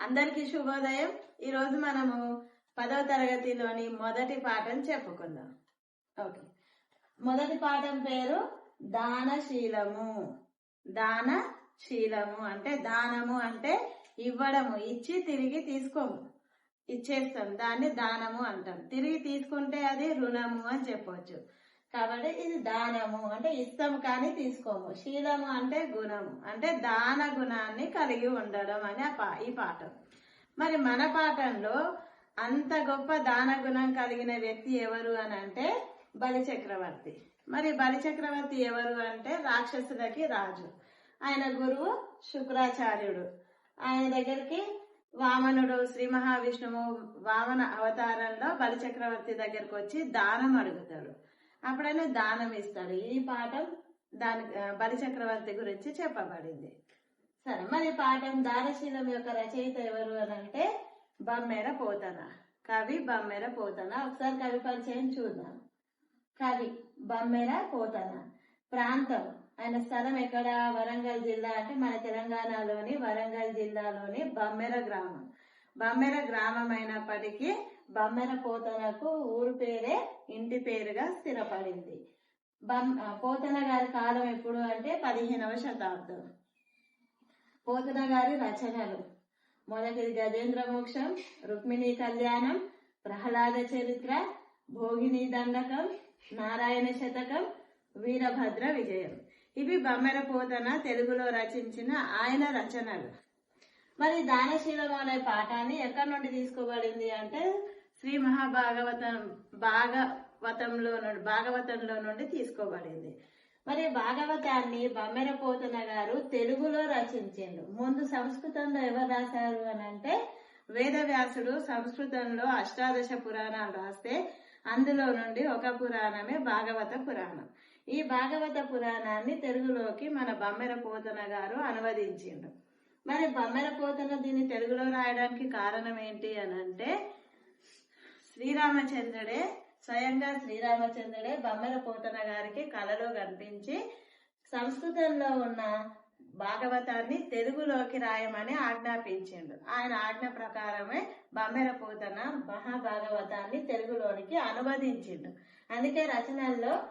అందరికీ శుభోదయం. ఈరోజు మనము పదవ తరగతిలోని మొదటి పాఠం చెప్పుకుందాం. ఓకే. మొదటి పాఠం పేరు దానశీలము. దానశీలము అంటే దానము అంటే ఇవ్వడము ఇచ్చి తిరిగి తీసుకోము. ఇచ్చేస్తాం దాన్ని దానము అంటాం. తిరిగి తీసుకుంటే అది రుణము అని చెప్పవచ్చు కాబట్టి ఇది దానము. అంటే ఇష్టం కానీ తీసుకోము. శీలము అంటే గుణము. అంటే దాన గుణాన్ని కలిగి ఉండడం అని పా- ఈ పాఠం. మరి మన పాఠంలో అంత గొప్ప దాన గుణం కలిగిన వ్యక్తి ఎవరు అని అంటే బలిచక్రవర్తి మరి బలిచక్రవర్తి ఎవరు అంటే రాక్షసులకి రాజు. ఆయన గురువు శుక్రాచార్యుడు. ఆయన దగ్గరికి వామనుడు శ్రీ మహావిష్ణువు వామన అవతారంలో బలిచక్రవర్తి దగ్గరకు వచ్చి దానం అడుగుతాడు. అప్పుడైనా దానం ఇస్తాడు ఈ పాఠం దాని ఆ, బలి చక్రవర్తి గురించి చెప్పబడింది. సరే మరి పాఠం దానశీలం యొక్క రచయిత ఎవరు అని అంటే బమ్మెర పోతన. కవి బమ్మెర పోతన. ఒకసారి కవి పరిచయం చూద్దాం. కవి బమ్మెర పోతన. ప్రాంతం ఆయన స్థలం ఎక్కడ? వరంగల్ జిల్లా అంటే మన తెలంగాణలోని వరంగల్ జిల్లాలోని బమ్మెర గ్రామం. బమ్మెర గ్రామం అయినప్పటికీ బమ్మెర పోతనకు ఊరు పేరే ఇంటి పేరుగా స్థిరపడింది. బమ్ పోతన గారి కాలం ఎప్పుడు అంటే పదిహేనవ శతాబ్దం. పోతన గారి రచనలు. మొదటిది గజేంద్ర మోక్షం రుక్మిణీ కళ్యాణం ప్రహ్లాద చరిత్ర భోగిని దండకం నారాయణ శతకం వీరభద్ర విజయం. ఇవి బమ్మెర పోతన తెలుగులో రచించిన ఆయన రచనలు. మరి దానశీలం అనే పాఠాన్ని ఎక్కడి నుండి తీసుకోబడింది అంటే శ్రీ మహాభాగవతం భాగవతంలో నుండి భాగవతంలో నుండి తీసుకోబడింది. మరి భాగవతాన్ని బమ్మెర పోతన గారు తెలుగులో రచించిండు. ముందు సంస్కృతంలో ఎవరు రాశారు అని అంటే వేదవ్యాసుడు సంస్కృతంలో అష్టాదశ పురాణాలు రాస్తే అందులో నుండి ఒక పురాణమే భాగవత పురాణం. ఈ భాగవత పురాణాన్ని తెలుగులోకి మన బమ్మెర పోతన గారు అనువదించిండు. మరి బమ్మెర పోతన దీన్ని తెలుగులో రాయడానికి కారణం ఏంటి అని అంటే శ్రీరామచంద్రుడే స్వయంగా శ్రీరామచంద్రుడే బమ్మెర పోతన గారికి కళలో కనిపించి సంస్కృతంలో ఉన్న భాగవతాన్ని తెలుగులోకి రాయమని ఆజ్ఞాపించిండు. ఆయన ఆజ్ఞ ప్రకారమే బమ్మెర పోతన మహాభాగవతాన్ని తెలుగులోనికి అనువదించిండు. అందుకే రచనల్లో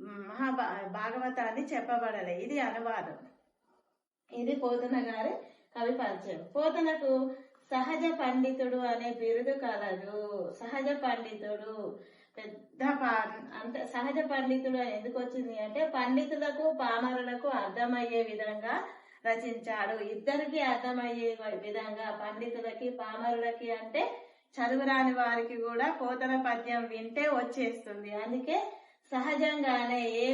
మహా భాగవతాన్ని చెప్పబడలే. ఇది అనువాదం. ఇది పోతన గారి కవి పరిచయం. పోతనకు సహజ పండితుడు అనే బిరుదు కలదు. సహజ పండితుడు పెద్ద పా అంటే సహజ పండితుడు అని ఎందుకు వచ్చింది అంటే పండితులకు పామరులకు అర్థమయ్యే విధంగా రచించాడు. ఇద్దరికి అర్థమయ్యే విధంగా పండితులకి పామరులకి అంటే చదువురాని వారికి కూడా పోతన పద్యం వింటే వచ్చేస్తుంది. అందుకే సహజంగానే ఏ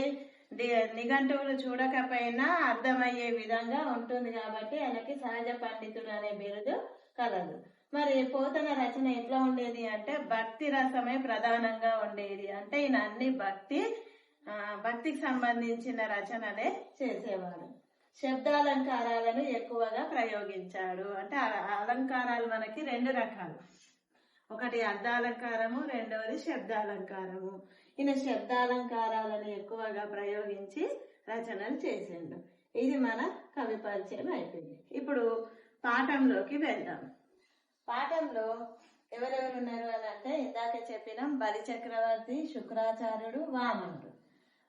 నిఘంటువులు చూడకపోయినా అర్థమయ్యే విధంగా ఉంటుంది కాబట్టి ఆయనకి సహజ పండితుడు అనే బిరుదు కలదు. మరి పోతన రచన ఎట్లా ఉండేది అంటే భక్తి రసమే ప్రధానంగా ఉండేది. అంటే ఈయన అన్ని భక్తి ఆ, భక్తికి సంబంధించిన రచనలే చేసేవాడు. శబ్దాలంకారాలను ఎక్కువగా ప్రయోగించాడు. అంటే అలంకారాలు మనకి రెండు రకాలు. ఒకటి అర్ధాలంకారము రెండవది శబ్దాలంకారము. ఈయన శబ్దాలంకారాలను ఎక్కువగా ప్రయోగించి రచనలు చేసిండు. ఇది మన కవి పరిచయం అయిపోయింది. ఇప్పుడు పాఠంలోకి వెళ్దాం. పాఠంలో ఎవరెవరు ఉన్నారు అని అంటే ఇందాక చెప్పినాం బలి చక్రవర్తి శుక్రాచార్యుడు వామనుడు.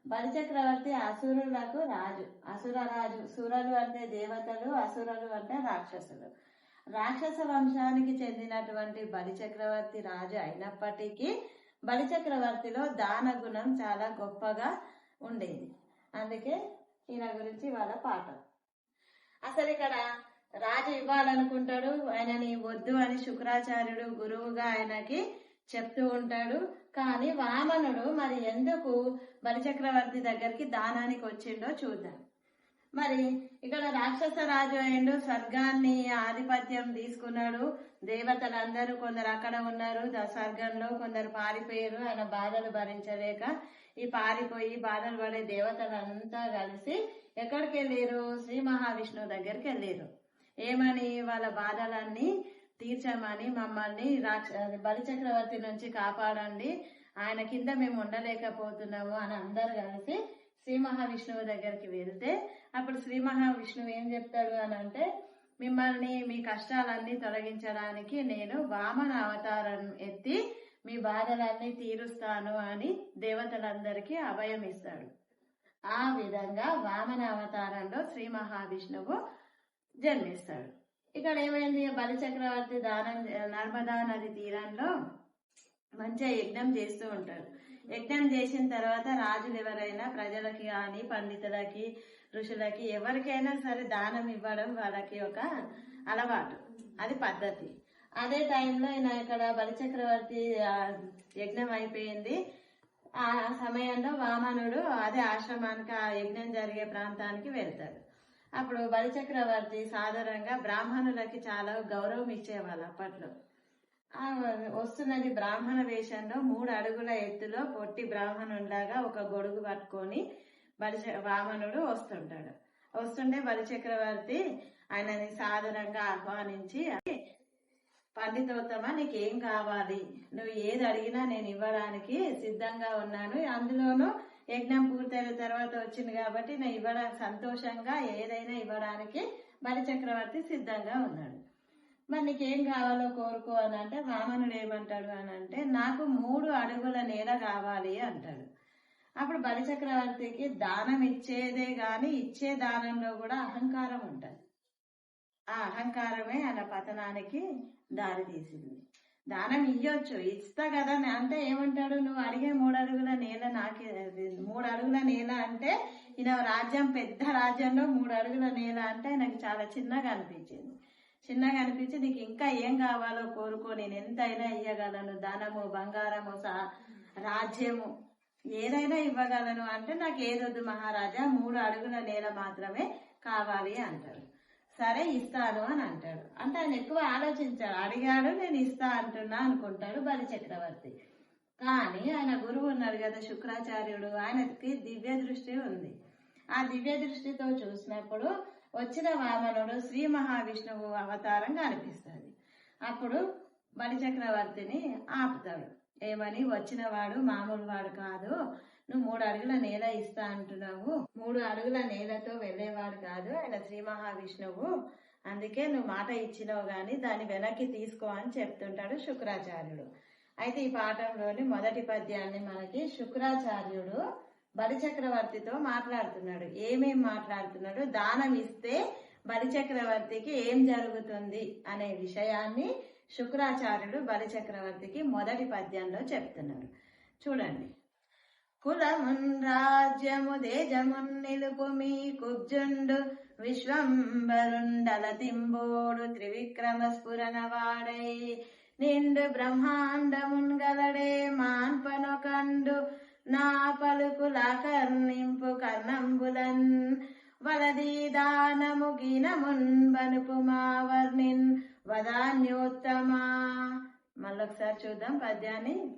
బలి చక్రవర్తి అసురులకు రాజు. అసుర రాజు. సురలు అంటే దేవతలు అసురలు అంటే రాక్షసులు. రాక్షస వంశానికి చెందినటువంటి బలి చక్రవర్తి రాజు అయినప్పటికీ బలి చక్రవర్తిలో దాన గుణం చాలా గొప్పగా ఉండేది. అందుకే ఈయన గురించి వాళ్ళ పాఠం. అసలు ఇక్కడ రాజు ఇవ్వాలనుకుంటాడు. ఆయనని వద్దు అని శుక్రాచార్యుడు గురువుగా ఆయనకి చెప్తూ ఉంటాడు. కానీ వామనుడు మరి ఎందుకు బలిచక్రవర్తి దగ్గరికి దానానికి వచ్చిండో చూద్దాం. మరి ఇక్కడ రాక్షస రాజు అయిండు స్వర్గాన్ని ఆధిపత్యం తీసుకున్నాడు. దేవతలందరూ కొందరు అక్కడ ఉన్నారు. స్వర్గంలో కొందరు పారిపోయారు. ఆయన బాధలు భరించలేక ఈ పారిపోయి బాధలు పడే దేవతలంతా కలిసి ఎక్కడికి వెళ్ళారు శ్రీ మహావిష్ణువు దగ్గరికి వెళ్ళారు. ఏమని వాళ్ళ బాధలన్నీ తీర్చమని మమ్మల్ని బలి చక్రవర్తి నుంచి కాపాడండి. ఆయన కింద మేము ఉండలేకపోతున్నాము అని అందరు కలిసి శ్రీ మహావిష్ణువు దగ్గరికి వెళ్తే అప్పుడు శ్రీ మహావిష్ణువు ఏం చెప్తాడు అని అంటే మిమ్మల్ని మీ కష్టాలన్నీ తొలగించడానికి నేను వామన అవతారం ఎత్తి మీ బాధలన్నీ తీరుస్తాను అని దేవతలందరికీ అభయం ఇస్తాడు ఆ విధంగా వామన అవతారంలో శ్రీ మహావిష్ణువు జన్మిస్తాడు. ఇక్కడ ఏమైంది? బలిచక్రవర్తి దానం నర్మదా నది తీరంలో మంచిగా యజ్ఞం చేస్తూ ఉంటాడు. యజ్ఞం చేసిన తర్వాత రాజులు ఎవరైనా ప్రజలకి కానీ పండితులకి ఋషులకి ఎవరికైనా సరే దానం ఇవ్వడం వాళ్ళకి ఒక అలవాటు. అది పద్ధతి. అదే టైంలో ఈయన ఇక్కడ బలిచక్రవర్తి యజ్ఞం అయిపోయింది. ఆ సమయంలో వామనుడు అదే ఆశ్రమానికి ఆ యజ్ఞం జరిగే ప్రాంతానికి వెళ్తాడు. అప్పుడు బలిచక్రవర్తి సాధారణంగా బ్రాహ్మణులకి చాలా గౌరవం ఇచ్చేవాళ్ళు అప్పట్లో. వస్తున్నది బ్రాహ్మణ వేషంలో మూడు అడుగుల ఎత్తులో పొట్టి బ్రాహ్మణులాగా ఒక గొడుగు పట్టుకొని బలిచ వామనుడు వస్తుంటాడు. వస్తుంటే బలిచక్రవర్తి ఆయనని సాధారణంగా ఆహ్వానించి పండితోత్తమ నీకేం కావాలి? నువ్వు ఏది అడిగినా నేను ఇవ్వడానికి సిద్ధంగా ఉన్నాను. అందులోనూ యజ్ఞం పూర్తయిన తర్వాత వచ్చింది కాబట్టి నేను ఇవ్వడానికి సంతోషంగా ఏదైనా ఇవ్వడానికి బలిచక్రవర్తి సిద్ధంగా ఉన్నాడు. మరి నీకేం కావాలో కోరుకో అని అంటే వామనుడు ఏమంటాడు అని అంటే నాకు మూడు అడుగుల నేల కావాలి అంటాడు. అప్పుడు బలిచక్రవర్తికి దానం ఇచ్చేదే గాని ఇచ్చే దానంలో కూడా అహంకారం ఉంటుంది. ఆ అహంకారమే అలా పతనానికి దారి తీసింది. దానం ఇయ్యొచ్చు. ఇస్తా కదా అని. అంటే ఏమంటాడు? నువ్వు అడిగే మూడు అడుగుల నేల నాకే మూడు అడుగుల నేల అంటే ఈయన రాజ్యం పెద్ద రాజ్యంలో మూడు అడుగుల నేల అంటే నాకు చాలా చిన్నగా అనిపించింది. చిన్నగా అనిపించి నీకు ఇంకా ఏం కావాలో కోరుకో. నేను ఎంతైనా ఇవ్వగలను ధనము బంగారము సా రాజ్యము ఏదైనా ఇవ్వగలను. అంటే నాకు ఏదొద్దు మహారాజా. మూడు అడుగుల నేల మాత్రమే కావాలి అంటారు సరే ఇస్తాను అని అంటాడు. అంటే ఆయన ఎక్కువ ఆలోచించాడు అడిగాడు నేను ఇస్తా అంటున్నా అనుకుంటాడు బలి చక్రవర్తి కానీ ఆయన గురువు ఉన్నాడు కదా శుక్రాచార్యుడు. ఆయనకి దివ్య దృష్టి ఉంది. ఆ దివ్య దృష్టితో చూసినప్పుడు వచ్చిన వామనుడు శ్రీ మహావిష్ణువు అవతారం కనిపిస్తుంది అప్పుడు బలి చక్రవర్తిని ఆపుతాడు. ఏమని? వచ్చిన వాడు మామూలు వాడు కాదు. నువ్వు మూడు అడుగుల నేల ఇస్తా అంటున్నావు. మూడు అడుగుల నేలతో వెళ్ళేవాడు కాదు ఆయన శ్రీ మహావిష్ణువు. అందుకే నువ్వు మాట ఇచ్చినావు గాని దాన్ని వెనక్కి తీసుకో అని చెప్తుంటాడు శుక్రాచార్యుడు. అయితే ఈ పాఠంలోని మొదటి పద్యాన్ని మనకి శుక్రాచార్యుడు బలిచక్రవర్తితో మాట్లాడుతున్నాడు. ఏమేం మాట్లాడుతున్నాడు? దానం ఇస్తే బలిచక్రవర్తికి ఏం జరుగుతుంది అనే విషయాన్ని శుక్రాచార్యుడు బలిచక్రవర్తికి మొదటి పద్యంలో చెప్తున్నాడు చూడండి. కులమున్ రాజ్యము దేజమున్ నిలుపు మీ కుబ్జుండు. విశ్వంబరుండల తింబోడు త్రివిక్రమ స్ఫురణ వాడై. నిండు బ్రహ్మాండమున్ గలడే మాన్పనొకండు నా పలుకుల కర్ణింపు కర్ణంబులన్. వలది దానము గినమున్ బనుపు మా వర్ణిన్ వదాన్యోత్తమా. మళ్ళొకసారి చూద్దాం పద్యాన్ని.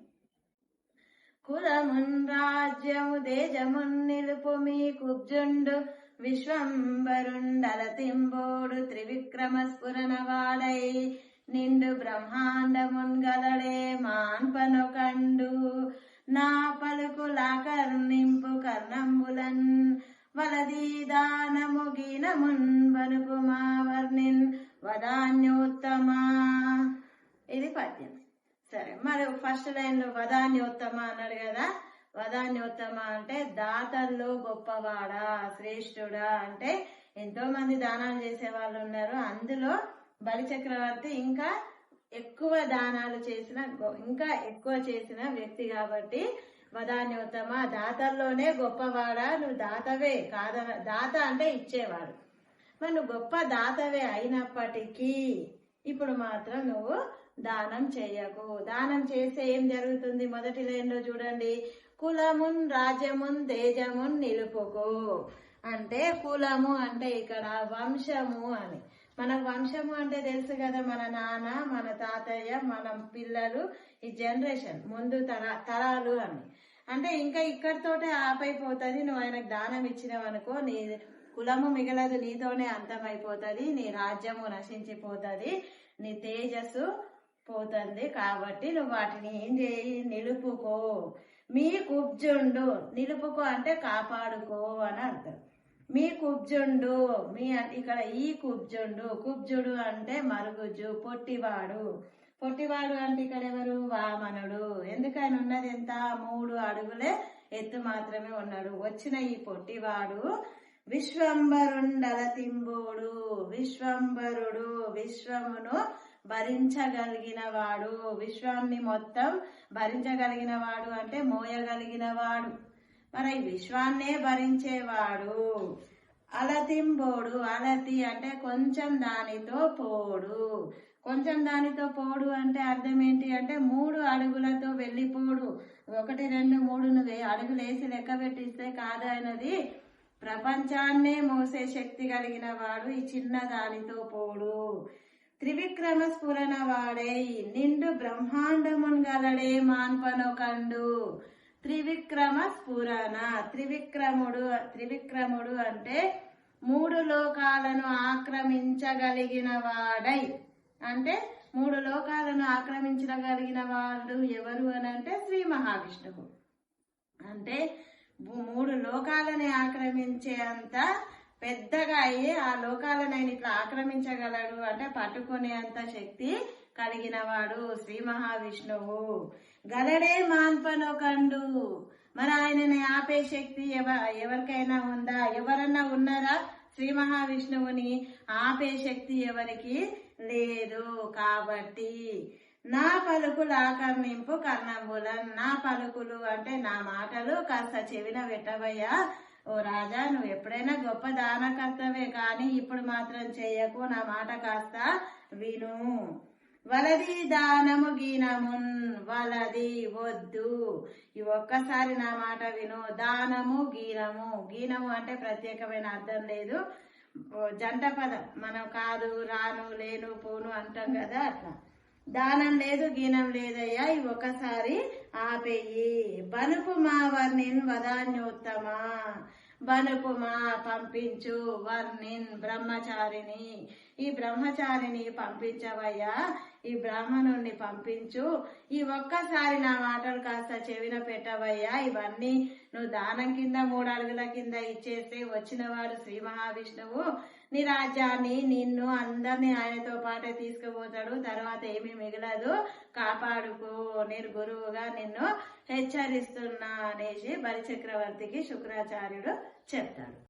కులమున్ రాజ్యము దేజమున్ నిలుపు మీ కుబ్జుండు. విశ్వంబరుండలతింబోడు త్రివిక్రమ స్ఫురణ వాడై నిండు బ్రహ్మాండమున్ గలడే మాన్పను కండు. నా పలుకుల కర్ణింపు కర్ణంబులన్. వలది దానము గీనమున్ వనుపు మా వర్ణిన్. వదాన్యోత్తమా. ఇది పద్యం సరే. మరి ఫస్ట్ లైన్లో వదాన్యోత్తమ అన్నాడు కదా. వదాన్యోత్తమ అంటే దాతల్లో గొప్పవాడా శ్రేష్ఠుడా అంటే ఎంతో మంది దానాలు చేసే వాళ్ళు ఉన్నారు. అందులో బలి చక్రవర్తి ఇంకా ఎక్కువ దానాలు చేసిన గొ- ఇంకా ఎక్కువ చేసిన వ్యక్తి కాబట్టి వదాన్యోత్తమ దాతల్లోనే గొప్పవాడా నువ్వు దాతవే కాద దాత అంటే ఇచ్చేవాడు. మరి నువ్వు గొప్ప దాతవే అయినప్పటికీ ఇప్పుడు మాత్రం నువ్వు దానం చేయకు. దానం చేస్తే ఏం జరుగుతుంది? మొదటి లైన్లో చూడండి. కులమున్ రాజ్యమున్ తేజమున్ నిలుపుకో. అంటే కులము అంటే ఇక్కడ వంశము అని. మన వంశము అంటే తెలుసు కదా మన నాన్న మన తాతయ్య మన పిల్లలు ఈ జనరేషన్ ముందు తర తరాలు అని. అంటే ఇంకా ఇక్కడితోటే ఆపైపోతుంది. నువ్వు ఆయనకు దానం ఇచ్చినావు అనుకో నీ కులము మిగలదు నీతోనే అంతమైపోతుంది. నీ రాజ్యము నశించిపోతుంది. నీ తేజస్సు పోతుంది. కాబట్టి నువ్వు వాటిని ఏం చేయి? నిలుపుకో. మీ కుబ్జుండు. నిలుపుకో అంటే కాపాడుకో అని అర్థం. మీ కుబ్జుండు. మీ ఇక్కడ ఈ కుబ్జుండు. కుబ్జుడు అంటే మరుగుజ్జు పొట్టివాడు. పొట్టివాడు అంటే ఇక్కడ ఎవరు? వామనుడు. ఎందుకని ఉన్నది ఎంత? మూడు అడుగులే ఎత్తు మాత్రమే ఉన్నాడు. వచ్చిన ఈ పొట్టివాడు విశ్వంబరుండల తింబోడు. విశ్వంబరుడు విశ్వమును భరించగలిగిన వాడు విశ్వాన్ని మొత్తం భరించగలిగిన వాడు అంటే మోయగలిగిన వాడు మరి విశ్వాన్నే భరించేవాడు. అలతింబోడు. అలతి అంటే కొంచెం దానితో పోడు. కొంచెం దానితో పోడు అంటే అర్థం ఏంటి అంటే మూడు అడుగులతో వెళ్ళిపోడు. ఒకటి రెండు మూడు నువ్వు అడుగులు వేసి లెక్క పెట్టిస్తే కాదు అయినది ప్రపంచాన్నే మోసే శక్తి కలిగిన వాడు ఈ చిన్న దానితో పోడు. త్రివిక్రమ స్ఫురణ వాడే నిండు బ్రహ్మాండమున్ గలడే మాన్పనొకండు త్రివిక్రమ స్ఫురణ త్రివిక్రముడు త్రివిక్రముడు అంటే మూడు లోకాలను ఆక్రమించగలిగిన వాడై. అంటే మూడు లోకాలను ఆక్రమించగలిగిన వాడు ఎవరు అని అంటే శ్రీ మహావిష్ణువు. అంటే మూడు లోకాలని ఆక్రమించే అంత పెద్దగా అయ్యి ఆ లోకాలను ఆయన ఇట్లా ఆక్రమించగలడు అంటే పట్టుకునే అంత శక్తి కలిగిన వాడు శ్రీ మహావిష్ణువు. గలడే మాన్పనోకండు మరి ఆయనని ఆపే శక్తి ఎవ ఎవరికైనా ఉందా? ఎవరన్నా ఉన్నారా శ్రీ మహావిష్ణువుని? ఆపే శక్తి ఎవరికి లేదు కాబట్టి నా పలుకులు ఆకర్ణింపు కర్ణంబులం. నా పలుకులు అంటే నా మాటలు కాస్త చెవిన పెట్టవయ్యా ఓ రాజా నువ్వు ఎప్పుడైనా గొప్ప దానకర్తవే కానీ ఇప్పుడు మాత్రం చెయ్యకు నా మాట కాస్త విను. వలది దానము గీనమున్ వలది వద్దు. ఈ ఒక్కసారి నా మాట విను. దానము గీనము. గీనము అంటే ప్రత్యేకమైన అర్థం లేదు. జంట పదం. మనం కాదు రాను లేను పోను అంటాం కదా అట్లా. దానం లేదు గీనం లేదయ్యా. ఈ ఒక్కసారి ఆపేయి. బనుపుమా వర్ణిన్ వదాన్యోత్తమ. బనుపుమా పంపించు వర్ణిన్ బ్రహ్మచారిని ఈ బ్రహ్మచారిని పంపించవయ్యా. ఈ బ్రాహ్మణుణ్ణి పంపించు. ఈ ఒక్కసారి నా మాటలు కాస్త చెవిన పెట్టవయ్యా. ఇవన్నీ నువ్వు దానం కింద మూడు అడుగుల కింద ఇచ్చేస్తే వచ్చిన వారు శ్రీ మహావిష్ణువు. నీ రాజ్యాన్ని నిన్ను అందరినీ ఆయనతో పాటే తీసుకుపోతాడు. తర్వాత ఏమీ మిగలదు. కాపాడుకో. నేను గురువుగా నిన్ను హెచ్చరిస్తున్నా అనేసి బలిచక్రవర్తికి శుక్రాచార్యుడు చెప్తాడు.